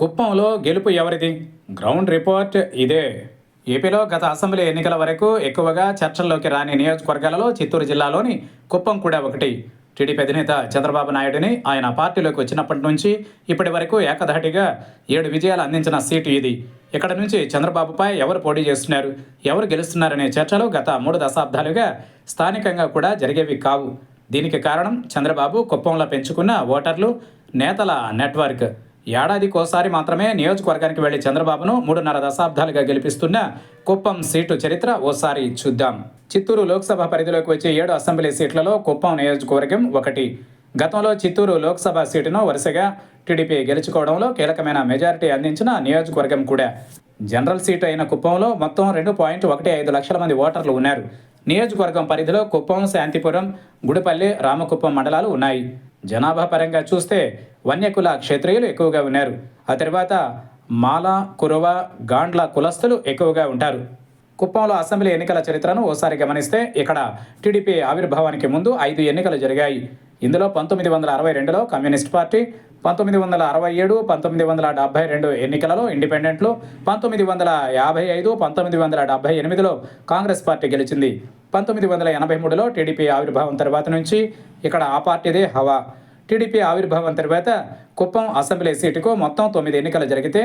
కుప్పంలో గెలుపు ఎవరిది? గ్రౌండ్ రిపోర్ట్ ఇదే. ఏపీలో గత అసెంబ్లీ ఎన్నికల వరకు ఎక్కువగా చర్చల్లోకి రాని నియోజకవర్గాలలో చిత్తూరు జిల్లాలోని కుప్పం కూడా ఒకటి. టీడీపీ అధినేత చంద్రబాబు నాయుడిని ఆయన పార్టీలోకి వచ్చినప్పటి నుంచి ఇప్పటి వరకు ఏకధాటిగా ఏడు విజయాలు అందించిన సీటు ఇది. ఇక్కడ నుంచి చంద్రబాబుపై ఎవరు పోటీ చేస్తున్నారు? ఎవరు గెలుస్తున్నారనే చర్చలు గత మూడు దశాబ్దాలుగా స్థానికంగా కూడా జరిగేవి కావు. దీనికి కారణం చంద్రబాబు కుప్పంలో పెంచుకున్న ఓటర్లు నేతల నెట్వర్క్. ఏడాదికోసారి మాత్రమే నియోజకవర్గానికి వెళ్ళి చంద్రబాబును మూడున్నర దశాబ్దాలుగా గెలిపిస్తున్న కుప్పం సీటు చరిత్ర ఓసారి చూద్దాం. చిత్తూరు లోక్సభ పరిధిలోకి వచ్చే ఏడు అసెంబ్లీ సీట్లలో కుప్పం నియోజకవర్గం ఒకటి. గతంలో చిత్తూరు లోక్సభ సీటును వరుసగా టీడీపీ గెలుచుకోవడంలో కీలకమైన మెజారిటీ అందించిన నియోజకవర్గం కూడా. జనరల్ సీటు అయిన కుప్పంలో మొత్తం రెండు పాయింట్ ఒకటి ఐదు లక్షల మంది ఓటర్లు ఉన్నారు. నియోజకవర్గం పరిధిలో కుప్పం శాంతిపురం గుడిపల్లి రామకుప్పం మండలాలు ఉన్నాయి. జనాభా పరంగా చూస్తే వన్యకుల క్షత్రియులు ఎక్కువగా ఉన్నారు. ఆ తర్వాత మాల కురవ గాండ్ల కులస్తులు ఎక్కువగా ఉంటారు. కుప్పంలో అసెంబ్లీ ఎన్నికల చరిత్రను ఓసారి గమనిస్తే ఇక్కడ టీడీపీ ఆవిర్భావానికి ముందు ఐదు ఎన్నికలు జరిగాయి. ఇందులో పంతొమ్మిది వందల అరవై రెండులో కమ్యూనిస్ట్ పార్టీ పంతొమ్మిది వందల అరవై ఏడు పంతొమ్మిది వందల డెబ్బై రెండు ఎన్నికలలో ఇండిపెండెంట్లు పంతొమ్మిది వందల యాభై ఐదు పంతొమ్మిది వందల డెబ్బై ఎనిమిదిలో కాంగ్రెస్ పార్టీ గెలిచింది. పంతొమ్మిది వందల ఎనభై మూడులో టీడీపీ ఆవిర్భావం తర్వాత నుంచి ఇక్కడ ఆ పార్టీదే హవా. టీడీపీ ఆవిర్భావం తర్వాత కుప్పం అసెంబ్లీ సీటుకు మొత్తం తొమ్మిది ఎన్నికలు జరిగితే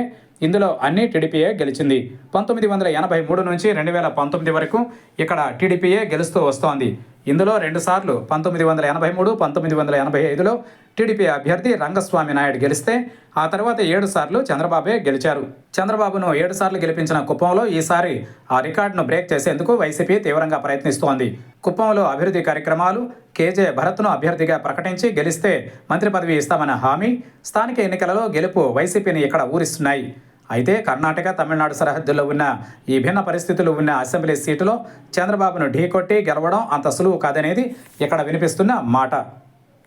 ఇందులో అన్ని టీడీపీయే గెలిచింది. పంతొమ్మిది వందల ఎనభై మూడు నుంచి రెండు వేల పంతొమ్మిది వరకు ఇక్కడ టీడీపీయే గెలుస్తూ వస్తోంది. ఇందులో రెండుసార్లు పంతొమ్మిది వందల ఎనభై మూడు పంతొమ్మిది వందల ఎనభై ఐదులో టీడీపీ అభ్యర్థి రంగస్వామి నాయుడు గెలిస్తే ఆ తర్వాత ఏడు సార్లు చంద్రబాబే గెలిచారు. చంద్రబాబును ఏడు సార్లు గెలిపించిన కుప్పంలో ఈసారి ఆ రికార్డును బ్రేక్ చేసేందుకు వైసీపీ తీవ్రంగా ప్రయత్నిస్తోంది. కుప్పంలో అభివృద్ధి కార్యక్రమాలు కేజే భరత్ను అభ్యర్థిగా ప్రకటించి గెలిస్తే మంత్రి పదవి ఇస్తామన్న హామీ స్థానిక ఎన్నికలలో గెలుపు వైసీపీని ఇక్కడ ఊరిస్తున్నాయి. అయితే కర్ణాటక తమిళనాడు సరిహద్దుల్లో ఉన్న ఈ భిన్న పరిస్థితులు ఉన్న అసెంబ్లీ సీటులో చంద్రబాబును ఢీకొట్టి గెలవడం అంత సులువు కాదనేది ఇక్కడ వినిపిస్తున్న మాట.